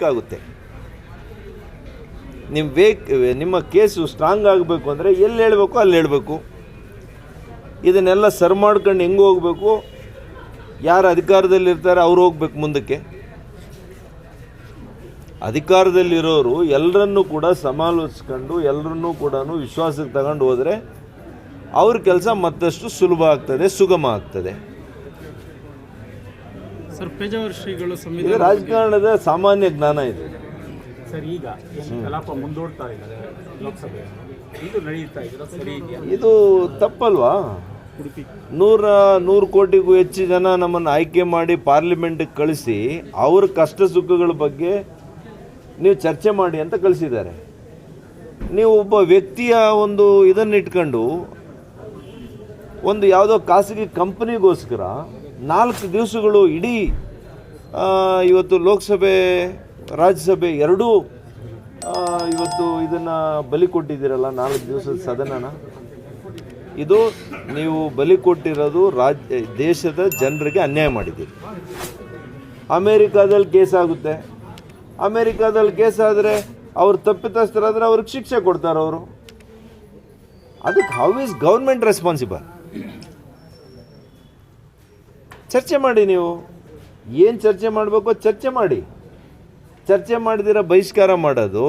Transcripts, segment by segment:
ಆಗುತ್ತೆ ನಿಮ್ಮ ವೇಕ್, ನಿಮ್ಮ ಕೇಸು ಸ್ಟ್ರಾಂಗ್ ಆಗಬೇಕು ಅಂದರೆ ಎಲ್ಲಿ ಹೇಳಬೇಕು ಅಲ್ಲಿ ಹೇಳಬೇಕು. ಇದನ್ನೆಲ್ಲ ಸರ್ ಮಾಡ್ಕೊಂಡು ಹೆಂಗೆ ಹೋಗಬೇಕು? ಯಾರು ಅಧಿಕಾರದಲ್ಲಿರ್ತಾರೆ ಅವ್ರು ಹೋಗ್ಬೇಕು ಮುಂದಕ್ಕೆ. ಅಧಿಕಾರದಲ್ಲಿರೋರು ಎಲ್ಲರನ್ನೂ ಕೂಡ ಸಮಾಲೋಚಿಸ್ಕೊಂಡು ಎಲ್ಲರನ್ನೂ ಕೂಡ ವಿಶ್ವಾಸಕ್ಕೆ ತಗೊಂಡು ಹೋದರೆ ಅವ್ರ ಕೆಲಸ ಮತ್ತಷ್ಟು ಸುಲಭ ಆಗ್ತದೆ, ಸುಗಮ ಆಗ್ತದೆ. ಇದು ಸಂವಿಧಾನ ರಾಜಕಾರಣದ ಸಾಮಾನ್ಯ ಜ್ಞಾನ ಇದೆ. ಸರ್ ಈಗ ಕಲಾಪ ಮುಂದೂಡ್ತಾ ಇದ್ದಾರೆ ಲೋಕಸಭೆ ಇದು ನಡೆಯುತ್ತಾ ಇದ್ರೆ ಸರಿ ಇದೆಯಾ? ಇದು ತಪ್ಪಲ್ವಾ? ನೂರ ನೂರು ಕೋಟಿಗೂ ಹೆಚ್ಚು ಜನ ನಮ್ಮನ್ನು ಆಯ್ಕೆ ಮಾಡಿ ಪಾರ್ಲಿಮೆಂಟ್ಗೆ ಕಳಿಸಿ ಅವ್ರ ಕಷ್ಟ ಸುಖಗಳ ಬಗ್ಗೆ ನೀವು ಚರ್ಚೆ ಮಾಡಿ ಅಂತ ಕಳಿಸಿದ್ದಾರೆ. ನೀವು ಒಬ್ಬ ವ್ಯಕ್ತಿಯ ಒಂದು ಇದನ್ನಿಟ್ಕೊಂಡು ಒಂದು ಯಾವುದೋ ಖಾಸಗಿ ಕಂಪನಿಗೋಸ್ಕರ ನಾಲ್ಕು ದಿವಸಗಳು ಇಡೀ ಇವತ್ತು ಲೋಕಸಭೆ, ರಾಜ್ಯಸಭೆ ಎರಡೂ ಇವತ್ತು ಇದನ್ನು ಬಲಿ ಕೊಟ್ಟಿದ್ದೀರಲ್ಲ, ನಾಲ್ಕು ದಿವಸದ ಸದನನ. ಇದು ನೀವು ಬಲಿ ಕೊಟ್ಟಿರೋದು ರಾಜ್ಯ ದೇಶದ ಜನರಿಗೆ ಅನ್ಯಾಯ ಮಾಡಿದ್ದೀರಿ. ಅಮೇರಿಕಾದಲ್ಲಿ ಕೇಸ್ ಆಗುತ್ತೆ. ಅಮೇರಿಕಾದಲ್ಲಿ ಕೇಸ್ ಆದರೆ ಅವ್ರು ತಪ್ಪಿತಸ್ಥರಾದರೆ ಅವ್ರಿಗೆ ಶಿಕ್ಷೆ ಕೊಡ್ತಾರೆ ಅವರು ಅದಕ್ಕೆ ಹೌ ಈಸ್ ಗೌರ್ಮೆಂಟ್ ರೆಸ್ಪಾನ್ಸಿಬಲ್ ಚರ್ಚೆ ಮಾಡಿ ನೀವು. ಏನು ಚರ್ಚೆ ಮಾಡಬೇಕು ಚರ್ಚೆ ಮಾಡಿ. ಚರ್ಚೆ ಮಾಡಿದಿರ ಬಹಿಷ್ಕಾರ ಮಾಡೋದು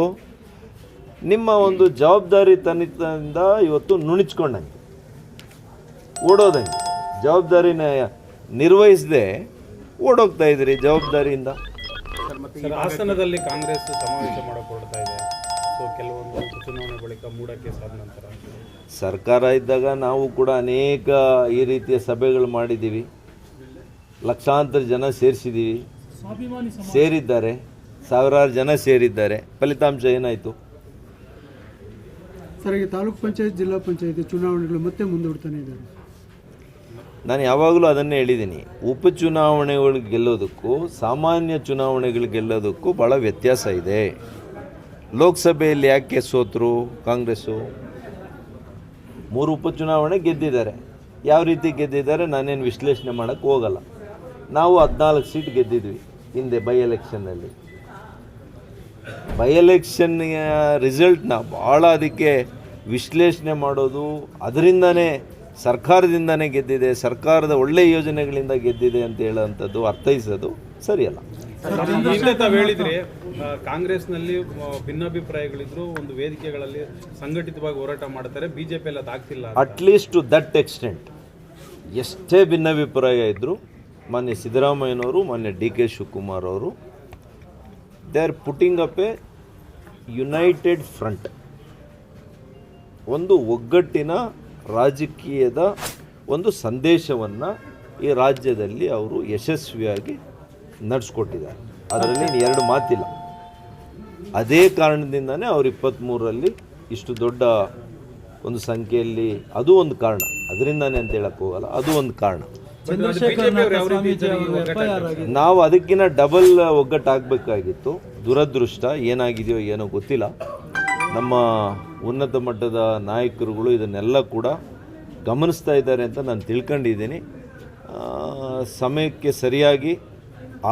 ನಿಮ್ಮ ಒಂದು ಜವಾಬ್ದಾರಿ ತನಿತದಿಂದ ಇವತ್ತು ನುಣಿಚ್ಕೊಂಡಂಗೆ. ಓಡೋದಂಗೆ. ಜವಾಬ್ದಾರಿನ ನಿರ್ವಹಿಸದೆ ಓಡೋಗ್ತಾ ಇದ್ದೀರಿ ಜವಾಬ್ದಾರಿಯಿಂದ. ಸರ್ ಮತ್ತೆ ಸರ್ ಹಾಸನದಲ್ಲಿ ಕಾಂಗ್ರೆಸ್ ಸಮಾವೇಶ ಮಾಡಿಕೊಳ್ತಾ ಇದೆ. ಸೊ ಕೆಲವೊಂದು ಚುನಾವಣೆ ಬಳಿಕ ಮೂಡಕ್ಕೆ ಸಾದ ನಂತರ ಸರ್ಕಾರ ಇದ್ದಾಗ ನಾವು ಕೂಡ ಅನೇಕ ಈ ರೀತಿಯ ಸಭೆಗಳು ಮಾಡಿದ್ದೀವಿ. ಲಕ್ಷಾಂತರ ಜನ ಸೇರಿಸಿದ್ದೀವಿ ಸೇರಿದ್ದಾರೆ. ಸಾವಿರಾರು ಜನ ಸೇರಿದ್ದಾರೆ. ಫಲಿತಾಂಶ ಏನಾಯಿತು? ಸರ್ ಈಗ ತಾಲೂಕ್ ಪಂಚಾಯತ್ ಜಿಲ್ಲಾ ಪಂಚಾಯತ್ ಚುನಾವಣೆಗಳು ಮತ್ತೆ ಮುಂದೂಡ್ತಾನೆ ಇದ್ದಾರೆ. ನಾನು ಯಾವಾಗಲೂ ಅದನ್ನೇ ಹೇಳಿದ್ದೀನಿ. ಉಪಚುನಾವಣೆಗಳು ಗೆಲ್ಲೋದಕ್ಕೂ ಸಾಮಾನ್ಯ ಚುನಾವಣೆಗಳು ಗೆಲ್ಲೋದಕ್ಕೂ ಭಾಳ ವ್ಯತ್ಯಾಸ ಇದೆ. ಲೋಕಸಭೆಯಲ್ಲಿ ಯಾಕೆ ಸೋತರು ಕಾಂಗ್ರೆಸ್ಸು? ಮೂರು ಉಪಚುನಾವಣೆ ಗೆದ್ದಿದ್ದಾರೆ. ಯಾವ ರೀತಿ ಗೆದ್ದಿದ್ದಾರೆ ನಾನೇನು ವಿಶ್ಲೇಷಣೆ ಮಾಡೋಕ್ಕೆ ಹೋಗಲ್ಲ. ನಾವು ಹದಿನಾಲ್ಕು ಸೀಟ್ ಗೆದ್ದಿದ್ವಿ ಹಿಂದೆ ಬೈ ಎಲೆಕ್ಷನ್ನಲ್ಲಿ ಬೈ ಎಲೆಕ್ಷನ್ ರಿಸಲ್ಟ್ನ ಭಾಳ ಅದಕ್ಕೆ ವಿಶ್ಲೇಷಣೆ ಮಾಡೋದು ಅದರಿಂದನೇ ಸರ್ಕಾರದಿಂದನೇ ಗೆದ್ದಿದೆ ಸರ್ಕಾರದ ಒಳ್ಳೆಯ ಯೋಜನೆಗಳಿಂದ ಗೆದ್ದಿದೆ ಅಂತ ಹೇಳೋವಂಥದ್ದು ಅರ್ಥೈಸೋದು ಸರಿಯಲ್ಲ. ಹಿಂದೆ ತಾವು ಹೇಳಿದ್ರಿ ಆ, ಕಾಂಗ್ರೆಸ್ನಲ್ಲಿ ಭಿನ್ನಾಭಿಪ್ರಾಯಗಳಿದ್ರು ಒಂದು ವೇದಿಕೆಗಳಲ್ಲಿ ಸಂಘಟಿತವಾಗಿ ಹೋರಾಟ ಮಾಡ್ತಾರೆ ಬಿಜೆಪಿ ಅಲ್ಲಿ ಅದಾಗ್ತಿಲ್ಲ. At least to that extent ಎಷ್ಟೇ ಭಿನ್ನಾಭಿಪ್ರಾಯ ಇದ್ದರೂ ಮಾನ್ಯ ಸಿದ್ದರಾಮಯ್ಯನವರು, ಮಾನ್ಯ ಡಿ ಕೆ ಶಿವಕುಮಾರ್ ಅವರು. They are putting up a united front ಒಂದು ಒಗ್ಗಟ್ಟಿನ ರಾಜಕೀಯದ ಒಂದು ಸಂದೇಶವನ್ನು ಈ ರಾಜ್ಯದಲ್ಲಿ ಅವರು ಯಶಸ್ವಿಯಾಗಿ ನಡೆಸ್ಕೊಟ್ಟಿದ್ದಾರೆ. ಅದರಲ್ಲಿ ಎರಡು ಮಾತಿಲ್ಲ. ಅದೇ ಕಾರಣದಿಂದನೇ ಅವ್ರು ಇಪ್ಪತ್ತ್ಮೂರರಲ್ಲಿ ಇಷ್ಟು ದೊಡ್ಡ ಒಂದು ಸಂಖ್ಯೆಯಲ್ಲಿ ಅದು ಒಂದು ಕಾರಣ. ಅದರಿಂದನೇ ಅಂತ ಹೇಳಕ್ಕೆ ಹೋಗಲ್ಲ, ಅದು ಒಂದು ಕಾರಣ. ನಾವು ಅದಕ್ಕಿಂತ ಡಬಲ್ ಒಗ್ಗಟ್ಟಾಗಬೇಕಾಗಿತ್ತು. ದುರದೃಷ್ಟ ಏನಾಗಿದೆಯೋ ಏನೋ ಗೊತ್ತಿಲ್ಲ. ನಮ್ಮ ಉನ್ನತ ಮಟ್ಟದ ನಾಯಕರುಗಳು ಇದನ್ನೆಲ್ಲ ಕೂಡ ಗಮನಿಸ್ತಾ ಇದ್ದಾರೆ ಅಂತ ನಾನು ತಿಳ್ಕೊಂಡಿದ್ದೀನಿ. ಸಮಯಕ್ಕೆ ಸರಿಯಾಗಿ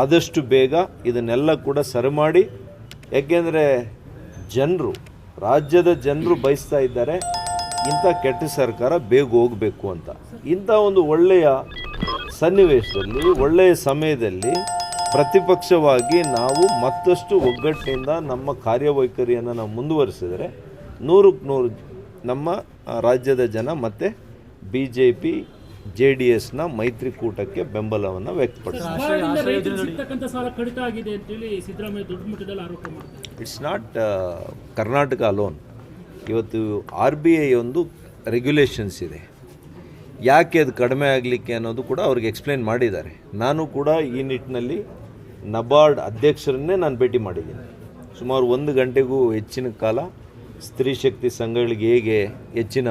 ಆದಷ್ಟು ಬೇಗ ಇದನ್ನೆಲ್ಲ ಕೂಡ ಸರಿ ಮಾಡಿ. ಯಾಕೆಂದರೆ ಜನರು ರಾಜ್ಯದ ಜನರು ಬಯಸ್ತಾ ಇದ್ದಾರೆ. ಇಂಥ ಕೆಟ್ಟ ಸರ್ಕಾರ ಬೇಗ ಹೋಗಬೇಕು ಅಂತ. ಇಂಥ ಒಂದು ಒಳ್ಳೆಯ ಸನ್ನಿವೇಶದಲ್ಲಿ ಒಳ್ಳೆಯ ಸಮಯದಲ್ಲಿ ಪ್ರತಿಪಕ್ಷವಾಗಿ ನಾವು ಮತ್ತಷ್ಟು ಒಗ್ಗಟ್ಟಿನಿಂದ ನಮ್ಮ ಕಾರ್ಯವೈಖರಿಯನ್ನು ನಾವು ಮುಂದುವರಿಸಿದರೆ ನೂರಕ್ಕೆ ನೂರು ನಮ್ಮ ರಾಜ್ಯದ ಜನ ಮತ್ತೆ B J P J D ಎಸ್ನ ಮೈತ್ರಿಕೂಟಕ್ಕೆ ಬೆಂಬಲವನ್ನು ವ್ಯಕ್ತಪಡಿಸಿದೆ ಇಟ್ಸ್ ನಾಟ್ ಕರ್ನಾಟಕ ಅಲೋನ್ ಇವತ್ತು ಆರ್ ಬಿ ಐ ಒಂದು ರೆಗ್ಯುಲೇಷನ್ಸ್ ಇದೆ. ಯಾಕೆ ಅದು ಕಡಿಮೆ ಆಗಲಿಕ್ಕೆ ಅನ್ನೋದು ಕೂಡ ಅವ್ರಿಗೆ ಎಕ್ಸ್ಪ್ಲೇನ್ ಮಾಡಿದ್ದಾರೆ. ನಾನು ಕೂಡ ಈ ನಿಟ್ಟಿನಲ್ಲಿ ನಬಾರ್ಡ್ ಅಧ್ಯಕ್ಷರನ್ನೇ ನಾನು ಭೇಟಿ ಮಾಡಿದ್ದೀನಿ. ಸುಮಾರು ಒಂದು ಗಂಟೆಗೂ ಹೆಚ್ಚಿನ ಕಾಲ ಸ್ತ್ರೀ ಶಕ್ತಿ ಸಂಘಗಳಿಗೆ ಹೇಗೆ ಹೆಚ್ಚಿನ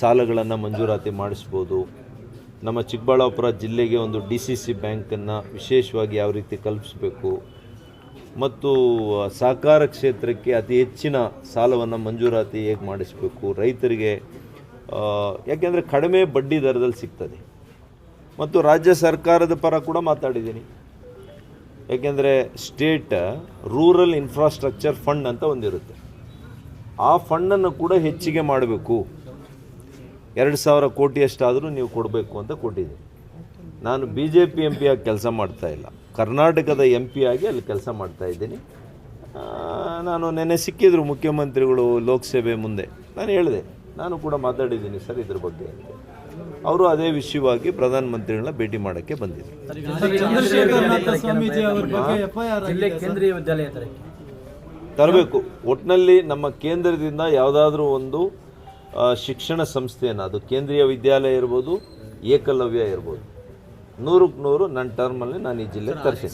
ಸಾಲಗಳನ್ನು ಮಂಜೂರಾತಿ ಮಾಡಿಸ್ಬೋದು, ನಮ್ಮ ಚಿಕ್ಕಬಳ್ಳಾಪುರ ಜಿಲ್ಲೆಗೆ ಒಂದು ಡಿ ಸಿ ಸಿ ಬ್ಯಾಂಕನ್ನು ವಿಶೇಷವಾಗಿ ಯಾವ ರೀತಿ ಕಲ್ಪಿಸಬೇಕು, ಮತ್ತು ಸಹಕಾರ ಕ್ಷೇತ್ರಕ್ಕೆ ಅತಿ ಹೆಚ್ಚಿನ ಸಾಲವನ್ನು ಮಂಜೂರಾತಿ ಹೇಗೆ ಮಾಡಿಸಬೇಕು, ರೈತರಿಗೆ ಯಾಕೆಂದರೆ ಕಡಿಮೆ ಬಡ್ಡಿ ದರದಲ್ಲಿ ಸಿಗ್ತದೆ. ಮತ್ತು ರಾಜ್ಯ ಸರ್ಕಾರದ ಪರ ಕೂಡ ಮಾತಾಡಿದ್ದೀನಿ. ಯಾಕೆಂದರೆ ಸ್ಟೇಟ್ ರೂರಲ್ ಇನ್ಫ್ರಾಸ್ಟ್ರಕ್ಚರ್ ಫಂಡ್ ಅಂತ ಒಂದಿರುತ್ತೆ. ಆ ಫಂಡನ್ನು ಕೂಡ ಹೆಚ್ಚಿಗೆ ಮಾಡಬೇಕು. ಎರಡು ಸಾವಿರ ಕೋಟಿಯಷ್ಟಾದರೂ ನೀವು ಕೊಡಬೇಕು ಅಂತ ಕೊಟ್ಟಿದ್ದೀನಿ. ನಾನು ಬಿ ಜೆ ಪಿ ಎಂ ಪಿಯಾಗಿ ಕೆಲಸ ಮಾಡ್ತಾ ಇಲ್ಲ. ಕರ್ನಾಟಕದ ಎಂ ಪಿ ಆಗಿ ಅಲ್ಲಿ ಕೆಲಸ ಮಾಡ್ತಾ ಇದ್ದೀನಿ. ನಾನು ನೆನೆ ಸಿಕ್ಕಿದ್ರು ಮುಖ್ಯಮಂತ್ರಿಗಳು ಲೋಕಸಭೆ ಮುಂದೆ. ನಾನು ಹೇಳಿದೆ ನಾನು ಕೂಡ ಮಾತಾಡಿದ್ದೀನಿ ಸರ್ ಇದ್ರ ಬಗ್ಗೆ ಅಂತ. ಅವರು ಅದೇ ವಿಷಯವಾಗಿ ಪ್ರಧಾನಮಂತ್ರಿಗಳನ್ನ ಭೇಟಿ ಮಾಡೋಕ್ಕೆ ಬಂದಿದ್ದರು ತರಬೇಕು. ಒಟ್ಟಿನಲ್ಲಿ ನಮ್ಮ ಕೇಂದ್ರದಿಂದ ಯಾವುದಾದ್ರೂ ಒಂದು ಶಿಕ್ಷಣ ಸಂಸ್ಥೆಯನ್ನು ಅದು ಕೇಂದ್ರೀಯ ವಿದ್ಯಾಲಯ ಇರ್ಬೋದು ಏಕಲವ್ಯ ಇರ್ಬೋದು. ನೂರಕ್ಕೆ ನೂರು ನನ್ನ ಟರ್ಮಲ್ಲಿ ನಾನು ಈ ಜಿಲ್ಲೆ ತರ್ತೀನಿ